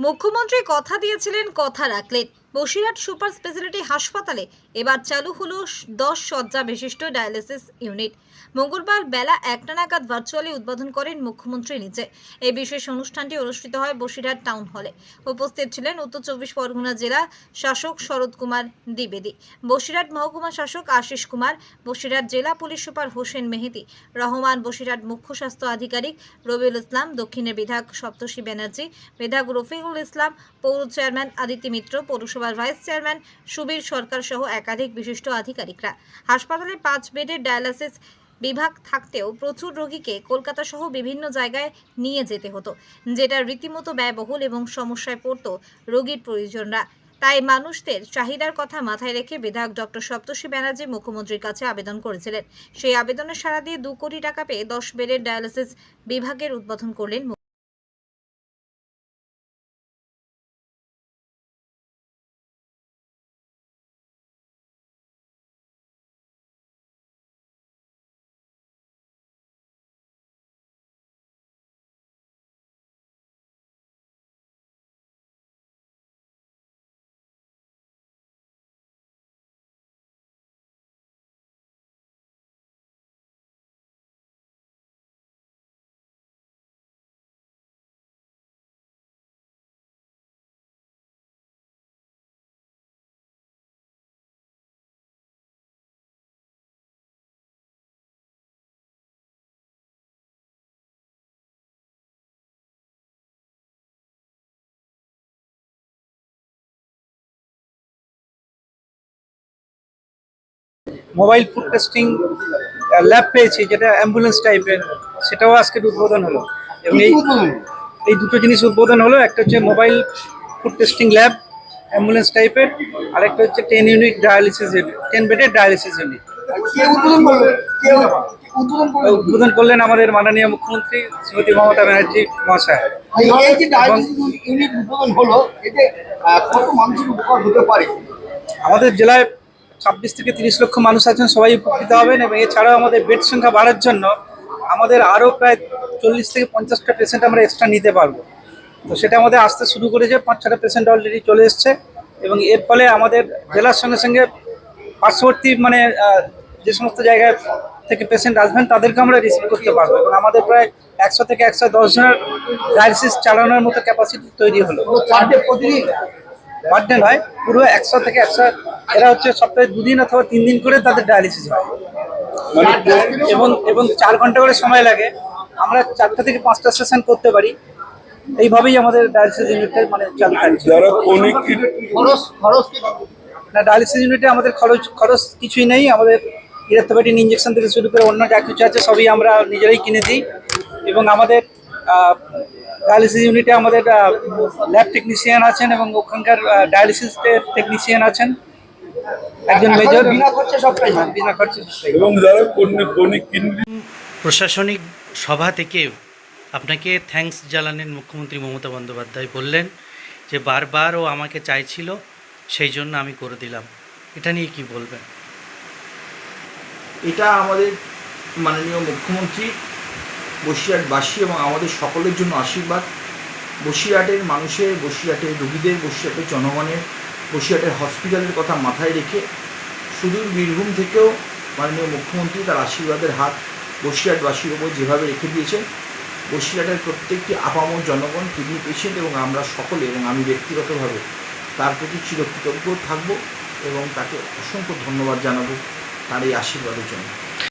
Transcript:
মুখ্যমন্ত্রী কথা দিয়েছিলেন কথা রাখলেন। বসিরহাট সুপার স্পেশালিটি হাসপাতালে এবার চালু হলো দশ শয্যা বিশিষ্ট ডায়ালিসিস ইউনিট। মঙ্গলবার বেলা একটা নাগাদ ভার্চুয়ালি উদ্বোধন করেন মুখ্যমন্ত্রী নিজে। এই বিশেষ অনুষ্ঠানটি অনুষ্ঠিত হয় বসিরহাট টাউন হলে। উপস্থিত ছিলেন উত্তর চব্বিশ পরগনা জেলা শাসক শরৎ কুমার দ্বিবেদী, বসিরহাট মহকুমা শাসক আশিস কুমার, বসিরহাট জেলা পুলিশ সুপার হোসেন মেহেদি, রহমান বসিরহাট মুখ্য স্বাস্থ্য আধিকারিক রবিউল ইসলাম, দক্ষিণের বিধায়ক সপ্তর্ষি ব্যানার্জি, বিধায়ক রফিকুল ইসলাম, পৌর চেয়ারম্যান আদিত্য মিত্র পৌরসভার ভাইস চেয়ারম্যান সুবীর সরকার সহ একাধিক বিশিষ্ট আধিকারিকরা। হাসপাতালে পাঁচ বেডের ডায়ালিসিস বিভাগ থাকতেও প্রচুর রোগীকে কলকাতা সহ বিভিন্ন জায়গায় নিয়ে যেতে হতো, যেটা রীতিমতো ব্যয়বহুল এবং সমস্যায় পড়তো রোগীর প্রয়োজনরা। তাই মানুষদের চাহিদার কথা মাথায় রেখে বিধায়ক ডক্টর সপ্তর্ষি ব্যানার্জি মুখ্যমন্ত্রীর কাছে আবেদন করেছিলেন। সেই আবেদনের সাড়া দিয়ে দু কোটি টাকা পেয়ে দশ বেডের ডায়ালিসিস বিভাগের উদ্বোধন করলেন মোবাইল ফুড টেস্টিং ল্যাব পেয়েছি যেটা অ্যাম্বুলেন্স টাইপের সেটাও আজকে উদ্বোধন হলো। এবং এই এই দুটো জিনিস উদ্বোধন হলো একটা হচ্ছে mobile food testing lab ambulance টাইপের আরেকটা হচ্ছে ten unit dialysis unit ten বেডের ডায়ালিসিস ইউনিট উদ্বোধন করলেন আমাদের মাননীয় মুখ্যমন্ত্রী শ্রীমতী মমতা ব্যানার্জি মহাশয়। আমাদের জেলায় ছাব্বিশ থেকে তিরিশ লক্ষ মানুষ আছেন সবাই উপকৃত হবেন এবং এছাড়াও আমাদের বেড সংখ্যা বাড়ার জন্য আমাদের আরও প্রায় চল্লিশ থেকে পঞ্চাশটা পেশেন্ট আমরা এক্সট্রা নিতে পারব। তো সেটা আমাদের আসতে শুরু করেছে পাঁচ ছটা পেশেন্ট অলরেডি চলে এসছে এবং এর ফলে আমাদের জেলার সঙ্গে সঙ্গে পার্শ্ববর্তী মানে যে সমস্ত জায়গায় থেকে পেশেন্ট আসবেন তাদেরকে আমরা রিসিভ করতে পারব এবং আমাদের প্রায় একশো থেকে একশো দশ জনের ডায়ালিসিস চালানোর মতো ক্যাপাসিটি তৈরি হলো। পুরো বার্থডে নয় পুরো একশো থেকে একশো এরা হচ্ছে সপ্তাহে দুদিন অথবা তিন দিন করে তাদের ডায়ালিসিস হয়। মানে এবং এবং চার ঘণ্টা করে সময় লাগে। আমরা চারটা থেকে পাঁচটা সেশন করতে পারি। এইভাবেই আমাদের ডায়ালিসিস ইউনিটটা মানে চালু থাকছে যারা খরচ খরচ না ডায়ালিসিস ইউনিটে আমাদের খরচ খরচ কিছুই নেই। আমাদের ইলেকট্রোপ্যাটিন ইঞ্জেকশন থেকে শুরু করে অন্য যা কিছু আছে সবই আমরা নিজেরাই কিনে দিই। এবং আমাদের ডায়ালিসিস ইউনিটে আমাদের ল্যাব টেকনিশিয়ান আছেন এবং ওখানকার ডায়ালিসিস টেকনিশিয়ান আছেন। একজন মেজর বিনা খরচে সবটাই হয়। বিনা খরচে এবং যারা ক্রনিক ক্রনিক কিডনি প্রশাসনিক সভা থেকে আপনাকে থ্যাঙ্কস জানালেন মুখ্যমন্ত্রী মমতা বন্দ্যোপাধ্যায় বললেন যে বারবার ও আমাকে চাইছিল সেই জন্য আমি করে দিলাম। এটা নিয়ে কি বলবেন? এটা আমাদের মাননীয় মুখ্যমন্ত্রী বসিরহাটবাসী এবং আমাদের সকলের জন্য আশীর্বাদ। বসিরহাটের মানুষের বসিরহাটের রোগীদের বসিরহাটের জনগণের বসিরহাটের হসপিটালের কথা মাথায় রেখে সুদূর বীরভূম থেকেও মাননীয় মুখ্যমন্ত্রী তার আশীর্বাদের হাত বসিরহাটবাসীর ওপর যেভাবে রেখে দিয়েছেন, বসিরহাটের প্রত্যেকটি আপামর জনগণ কিডনি পেশেন্ট এবং আমরা সকলে এবং আমি ব্যক্তিগতভাবে তার প্রতি চিরকৃতজ্ঞ থাকব এবং তাকে অসংখ্য ধন্যবাদ জানাব তার এই আশীর্বাদের জন্য।